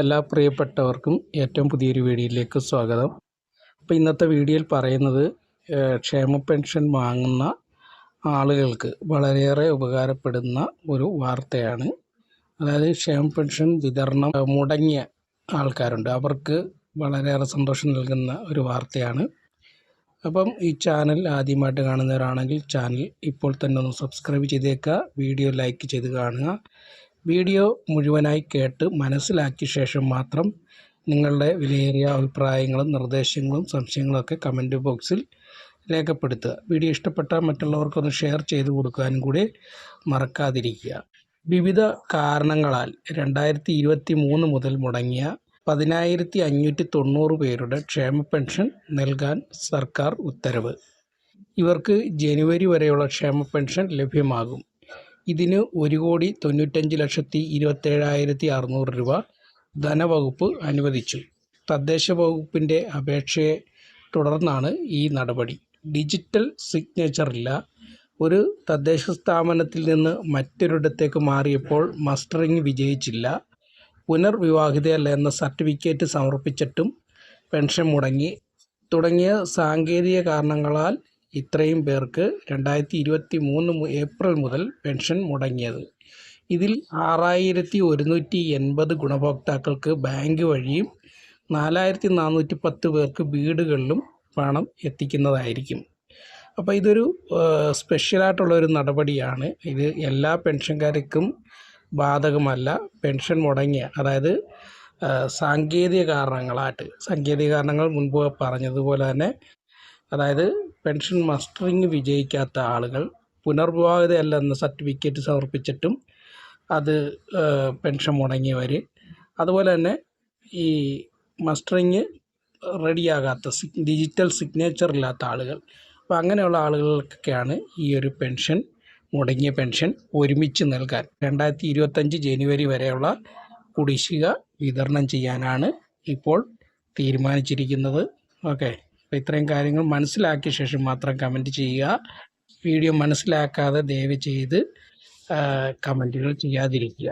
എല്ലാ പ്രിയപ്പെട്ടവർക്കും ഏറ്റവും പുതിയൊരു വീഡിയോയിലേക്ക് സ്വാഗതം. അപ്പോൾ ഇന്നത്തെ വീഡിയോയിൽ പറയുന്നത് ക്ഷേമ പെൻഷൻ വാങ്ങുന്ന ആളുകൾക്ക് വളരെയേറെ ഉപകാരപ്പെടുന്ന ഒരു വാർത്തയാണ്. അതായത് ക്ഷേമ പെൻഷൻ വിതരണം മുടങ്ങിയ ആൾക്കാരുണ്ട്. അവർക്ക് വളരെയേറെ സന്തോഷം നൽകുന്ന ഒരു വാർത്തയാണ്. അപ്പം ഈ ചാനൽ ആദ്യമായിട്ട് കാണുന്നവരാണെങ്കിൽ ചാനൽ ഇപ്പോൾ തന്നെ ഒന്ന് സബ്സ്ക്രൈബ് ചെയ്തേക്കുക വീഡിയോ ലൈക്ക് ചെയ്ത് കാണുക. വീഡിയോ മുഴുവനായി കേട്ട് മനസ്സിലാക്കിയ ശേഷം മാത്രം നിങ്ങളുടെ വിലയേറിയ അഭിപ്രായങ്ങളും നിർദ്ദേശങ്ങളും സംശയങ്ങളൊക്കെ കമന്റ് ബോക്സിൽ രേഖപ്പെടുത്തുക. വീഡിയോ ഇഷ്ടപ്പെട്ടാൽ മറ്റുള്ളവർക്കൊന്ന് ഷെയർ ചെയ്ത് കൊടുക്കാനും കൂടി മറക്കാതിരിക്കുക. വിവിധ കാരണങ്ങളാൽ രണ്ടായിരത്തി ഇരുപത്തി മൂന്ന് മുതൽ മുടങ്ങിയ പതിനായിരത്തി അഞ്ഞൂറ്റി തൊണ്ണൂറ് പേരുടെ ക്ഷേമ പെൻഷൻ നൽകാൻ സർക്കാർ ഉത്തരവ്. ഇവർക്ക് ജനുവരി വരെയുള്ള ക്ഷേമ പെൻഷൻ ലഭ്യമാകും. ഇതിന് ഒരു കോടി തൊണ്ണൂറ്റഞ്ച് ലക്ഷത്തി ഇരുപത്തേഴായിരത്തി അറുന്നൂറ് രൂപ ധനവകുപ്പ് അനുവദിച്ചു. തദ്ദേശ വകുപ്പിന്റെ അപേക്ഷയെ തുടർന്നാണ് ഈ നടപടി. ഡിജിറ്റൽ സിഗ്നേച്ചറില്ല. ഒരു തദ്ദേശ സ്ഥാപനത്തിൽ നിന്ന് മറ്റൊരിടത്തേക്ക് മാറിയപ്പോൾ മസ്റ്ററിംഗ് വിജയിച്ചില്ല. പുനർവിവാഹിതയല്ല എന്ന സർട്ടിഫിക്കറ്റ് സമർപ്പിച്ചിട്ടും പെൻഷൻ മുടങ്ങി. തുടങ്ങിയ സാങ്കേതിക കാരണങ്ങളാൽ ഇത്രയും പേർക്ക് രണ്ടായിരത്തി ഇരുപത്തി മൂന്ന് ഏപ്രിൽ മുതൽ പെൻഷൻ മുടങ്ങിയത്. ഇതിൽ ആറായിരത്തി ഒരുന്നൂറ്റി എൺപത് ഗുണഭോക്താക്കൾക്ക് ബാങ്ക് വഴിയും നാലായിരത്തി നാനൂറ്റി പത്ത് പേർക്ക് വീടുകളിലും പണം എത്തിക്കുന്നതായിരിക്കും. അപ്പോൾ ഇതൊരു സ്പെഷ്യലായിട്ടുള്ളൊരു നടപടിയാണ്. ഇത് എല്ലാ പെൻഷൻകാർക്കും ബാധകമല്ല. പെൻഷൻ മുടങ്ങിയ അതായത് സാങ്കേതിക കാരണങ്ങളായിട്ട് സാങ്കേതിക കാരണങ്ങൾ മുൻപ് പറഞ്ഞതുപോലെ തന്നെ അതായത് പെൻഷൻ മസ്റ്ററിങ് വിജയിക്കാത്ത ആളുകൾ പുനർവിവാഹിതയല്ലെന്ന് സർട്ടിഫിക്കറ്റ് സമർപ്പിച്ചിട്ടും അത് പെൻഷൻ മുടങ്ങിയവർ അതുപോലെ തന്നെ ഈ മസ്റ്ററിങ് റെഡിയാകാത്ത ഡിജിറ്റൽ സിഗ്നേച്ചർ ഇല്ലാത്ത ആളുകൾ. അപ്പോൾ അങ്ങനെയുള്ള ആളുകൾക്കൊക്കെയാണ് ഈ ഒരു പെൻഷൻ മുടങ്ങിയ പെൻഷൻ ഒരുമിച്ച് നൽകാൻ. രണ്ടായിരത്തി ഇരുപത്തഞ്ച് ജനുവരി വരെയുള്ള കുടിശ്ശിക വിതരണം ചെയ്യാനാണ് ഇപ്പോൾ തീരുമാനിച്ചിരിക്കുന്നത്. ഓക്കെ. അപ്പോൾ ഇത്രയും കാര്യങ്ങൾ മനസ്സിലാക്കിയ ശേഷം മാത്രം കമന്റ് ചെയ്യുക. വീഡിയോ മനസ്സിലാക്കാതെ ദയവ് ചെയ്ത് കമന്റുകൾ ചെയ്യാതിരിക്കുക.